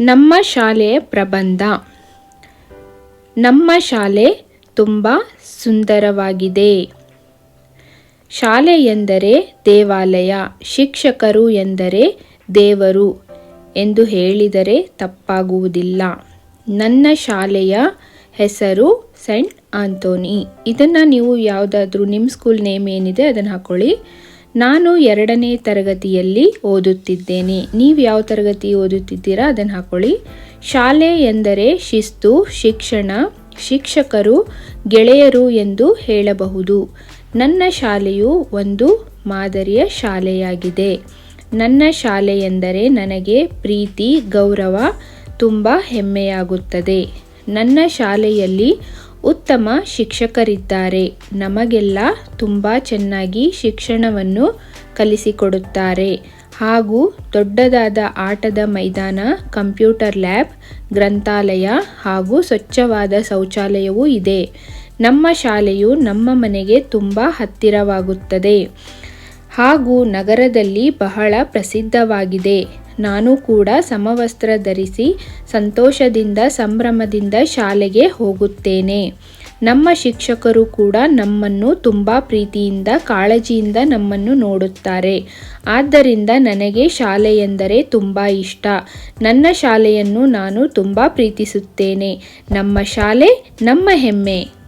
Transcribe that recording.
ನಮ್ಮ ಶಾಲೆಯ ಪ್ರಬಂಧ. ನಮ್ಮ ಶಾಲೆ ತುಂಬ ಸುಂದರವಾಗಿದೆ. ಶಾಲೆ ಎಂದರೆ ದೇವಾಲಯ, ಶಿಕ್ಷಕರು ಎಂದರೆ ದೇವರು ಎಂದು ಹೇಳಿದರೆ ತಪ್ಪಾಗುವುದಿಲ್ಲ. ನನ್ನ ಶಾಲೆಯ ಹೆಸರು ಸೆಂಟ್ ಆಂಥೋನಿ. ಇದನ್ನು ನೀವು ಯಾವುದಾದ್ರೂ ನಿಮ್ಮ ಸ್ಕೂಲ್ ನೇಮ್ ಏನಿದೆ ಅದನ್ನು ಹಾಕೊಳ್ಳಿ. ನಾನು ಎರಡನೇ ತರಗತಿಯಲ್ಲಿ ಓದುತ್ತಿದ್ದೇನೆ. ನೀವು ಯಾವ ತರಗತಿ ಓದುತ್ತಿದ್ದೀರಾ? ಅದನ್ನು ಹಾಕೊಳ್ಳಿ. ಶಾಲೆ ಎಂದರೆ ಶಿಸ್ತು, ಶಿಕ್ಷಣ, ಶಿಕ್ಷಕರು, ಗೆಳೆಯರು ಎಂದು ಹೇಳಬಹುದು. ನನ್ನ ಶಾಲೆಯು ಒಂದು ಮಾದರಿಯ ಶಾಲೆಯಾಗಿದೆ. ನನ್ನ ಶಾಲೆ ಎಂದರೆ ನನಗೆ ಪ್ರೀತಿ, ಗೌರವ ತುಂಬ ಹೆಮ್ಮೆಯಾಗುತ್ತದೆ. ನನ್ನ ಶಾಲೆಯಲ್ಲಿ ಉತ್ತಮ ಶಿಕ್ಷಕರಿದ್ದಾರೆ. ನಮಗೆಲ್ಲ ತುಂಬ ಚೆನ್ನಾಗಿ ಶಿಕ್ಷಣವನ್ನು ಕಲಿಸಿಕೊಡುತ್ತಾರೆ. ಹಾಗೂ ದೊಡ್ಡದಾದ ಆಟದ ಮೈದಾನ, ಕಂಪ್ಯೂಟರ್ ಲ್ಯಾಬ್, ಗ್ರಂಥಾಲಯ ಹಾಗೂ ಸ್ವಚ್ಛವಾದ ಶೌಚಾಲಯವೂ ಇದೆ. ನಮ್ಮ ಶಾಲೆಯು ನಮ್ಮ ಮನೆಗೆ ತುಂಬ ಹತ್ತಿರವಾಗುತ್ತದೆ. ಹಾಗೂ ನಗರದಲ್ಲಿ ಬಹಳ ಪ್ರಸಿದ್ಧವಾಗಿದೆ. ನಾನು ಕೂಡ ಸಮವಸ್ತ್ರ ಧರಿಸಿ ಸಂತೋಷದಿಂದ ಸಂಭ್ರಮದಿಂದ ಶಾಲೆಗೆ ಹೋಗುತ್ತೇನೆ. ನಮ್ಮ ಶಿಕ್ಷಕರು ಕೂಡ ನಮ್ಮನ್ನು ತುಂಬ ಪ್ರೀತಿಯಿಂದ, ಕಾಳಜಿಯಿಂದ ನಮ್ಮನ್ನು ನೋಡುತ್ತಾರೆ. ಆದ್ದರಿಂದ ನನಗೆ ಶಾಲೆ ಎಂದರೆ ತುಂಬ ಇಷ್ಟ. ನನ್ನ ಶಾಲೆಯನ್ನು ನಾನು ತುಂಬ ಪ್ರೀತಿಸುತ್ತೇನೆ. ನಮ್ಮ ಶಾಲೆ, ನಮ್ಮ ಹೆಮ್ಮೆ.